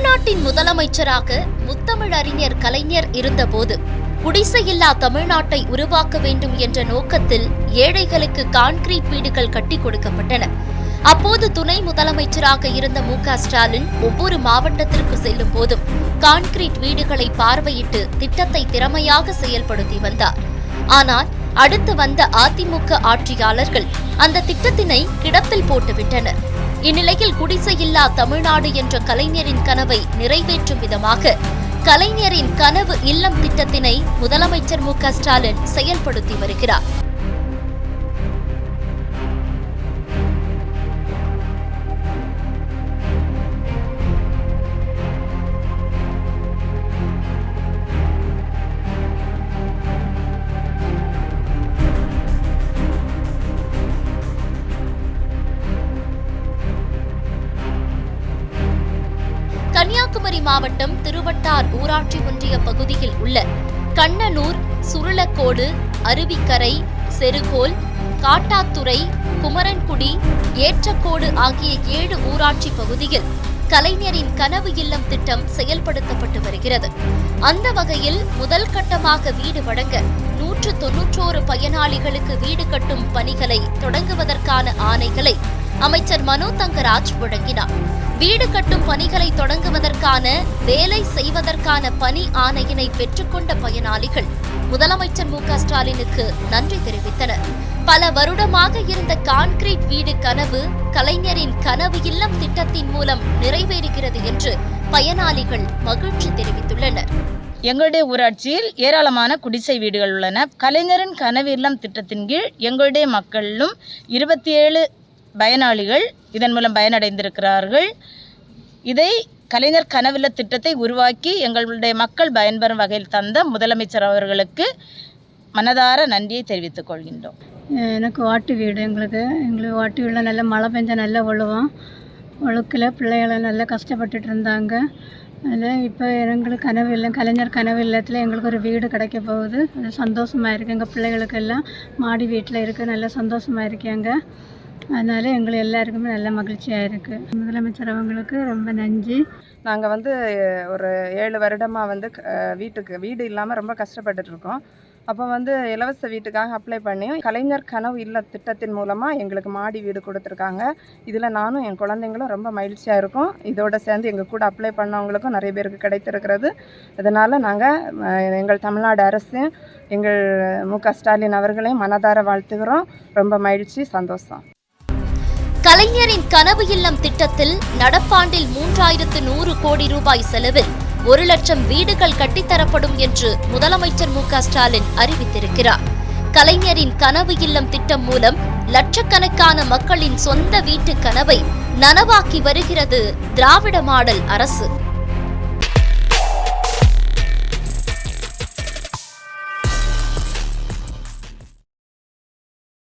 தமிழ்நாட்டின் முதலமைச்சராக முத்தமிழ் அறிஞர் கலைஞர் இருந்தபோது குடிசையில்லா தமிழ்நாட்டை உருவாக்க வேண்டும் என்ற நோக்கத்தில் ஏழைகளுக்கு கான்கிரீட் வீடுகள் கட்டிக் கொடுக்கப்பட்டன. அப்போது துணை முதலமைச்சராக இருந்த மு க ஸ்டாலின் ஒவ்வொரு மாவட்டத்திற்கு செல்லும் போதும் கான்கிரீட் வீடுகளை பார்வையிட்டு திட்டத்தை திறமையாக செயல்படுத்தி வந்தார். ஆனால் அடுத்து வந்த அதிமுக ஆட்சியாளர்கள் அந்த திட்டத்தினை கிடப்பில் போட்டுவிட்டனர். இந்நிலையில் குடிசையில்லா தமிழ்நாடு என்ற கலைஞரின் கனவை நிறைவேற்றும் விதமாக கலைஞரின் கனவு இல்லம் திட்டத்தினை முதலமைச்சர் மு க ஸ்டாலின் செயல்படுத்தி வருகிறார். கன்னியாகுமரி மாவட்டம் திருவட்டார் ஊராட்சி ஒன்றிய பகுதியில் உள்ள கண்ணனூர் சுருளக்கோடு அருவிக்கரை செருகோல் காட்டாத்துறை குமரன்குடி ஏற்றக்கோடு ஆகிய ஏழு ஊராட்சி பகுதியில் கலைஞரின் கனவு இல்லம் திட்டம் செயல்படுத்தப்பட்டு வருகிறது. அந்த வகையில் முதல் கட்டமாக வீடு வழங்க நூற்று தொன்னூற்றோரு பயனாளிகளுக்கு வீடு கட்டும் பணிகளை தொடங்குவதற்கான ஆணைகளை அமைச்சர் மனோ தங்கராஜ் வழங்கினார். வீடு கட்டும் பணிகளை தொடங்குவதற்கான வேலை செய்வதற்கான பணி ஆணையினை பெற்றுக்கொண்ட பயனாளிகள் முதலமைச்சர் மு க. ஸ்டாலினுக்கு நன்றி தெரிவித்தனர். பல வருடமாக இருந்த கான்கிரீட் வீடு கனவு கலைஞரின் கனவு இல்லம் திட்டத்தின் மூலம் நிறைவேறுகிறது என்று பயனாளிகள் மகிழ்ச்சி தெரிவித்துள்ளனர். எங்களுடைய ஊராட்சியில் ஏராளமான குடிசை வீடுகள் உள்ளன. கலைஞரின் கனவு இல்லம் திட்டத்தின் கீழ் எங்களுடைய மக்களும் இருபத்தி ஏழு பயனாளிகள் இதன் மூலம் பயனடைந்திருக்கிறார்கள். இதை கலைஞர் கனவில்ல திட்டத்தை உருவாக்கி எங்களுடைய மக்கள் பயன்பெறும் வகையில் தந்த முதலமைச்சர் அவர்களுக்கு மனதார நன்றியை தெரிவித்துக் கொள்கின்றோம். எனக்கு ஓட்டு வீடு எங்களுக்கு. எங்களுக்கு ஓட்டு வீட்டில் நல்ல மழை பெஞ்சால் நல்லா ஒழுவோம் ஒழுக்கில் பிள்ளைகளை நல்லா கஷ்டப்பட்டுட்டு இருந்தாங்க. அதில் இப்போ எங்களுக்கு கனவு இல்லை கலைஞர் கனவு இல்லத்தில் எங்களுக்கு ஒரு வீடு கிடைக்க போகுது. அது சந்தோஷமாக இருக்குது எங்கள் பிள்ளைகளுக்கெல்லாம் மாடி வீட்டில் இருக்குது நல்லா சந்தோஷமாக இருக்காங்க அதனால எங்களுக்கு எல்லாருக்குமே நல்ல மகிழ்ச்சியாக இருக்குது முதலமைச்சர் அவங்களுக்கு ரொம்ப நன்றி. நாங்கள் வந்து ஒரு ஏழு வருடமாக வந்து வீட்டுக்கு வீடு இல்லாமல் ரொம்ப கஷ்டப்பட்டுட்டு இருக்கோம். அப்போ வந்து இலவச வீட்டுக்காக அப்ளை பண்ணி கலைஞர் கனவு இல்ல திட்டத்தின் மூலமாக எங்களுக்கு மாடி வீடு கொடுத்துருக்காங்க. இதில் நானும் என் குழந்தைங்களும் ரொம்ப மகிழ்ச்சியாக இருக்கும். இதோட சேர்ந்து எங்கள் கூட அப்ளை பண்ணவங்களுக்கும் நிறைய பேருக்கு கிடைத்திருக்கிறது. அதனால் நாங்கள் எங்கள் தமிழ்நாடு அரசு எங்கள் மு க ஸ்டாலின் அவர்களையும் மனதார வாழ்த்துகிறோம். ரொம்ப மகிழ்ச்சி சந்தோஷம். கலைஞரின் கனவு இல்லம் திட்டத்தில் நடப்பாண்டில் மூன்றாயிரத்து நூறு கோடி ரூபாய் செலவில் ஒரு லட்சம் வீடுகள் கட்டித்தரப்படும் என்று முதலமைச்சர் மு க ஸ்டாலின் அறிவித்திருக்கிறார். கலைஞரின் கனவு இல்லம் திட்டம் மூலம் லட்சக்கணக்கான மக்களின் சொந்த வீட்டு கனவை நனவாக்கி வருகிறது திராவிட மாடல் அரசு.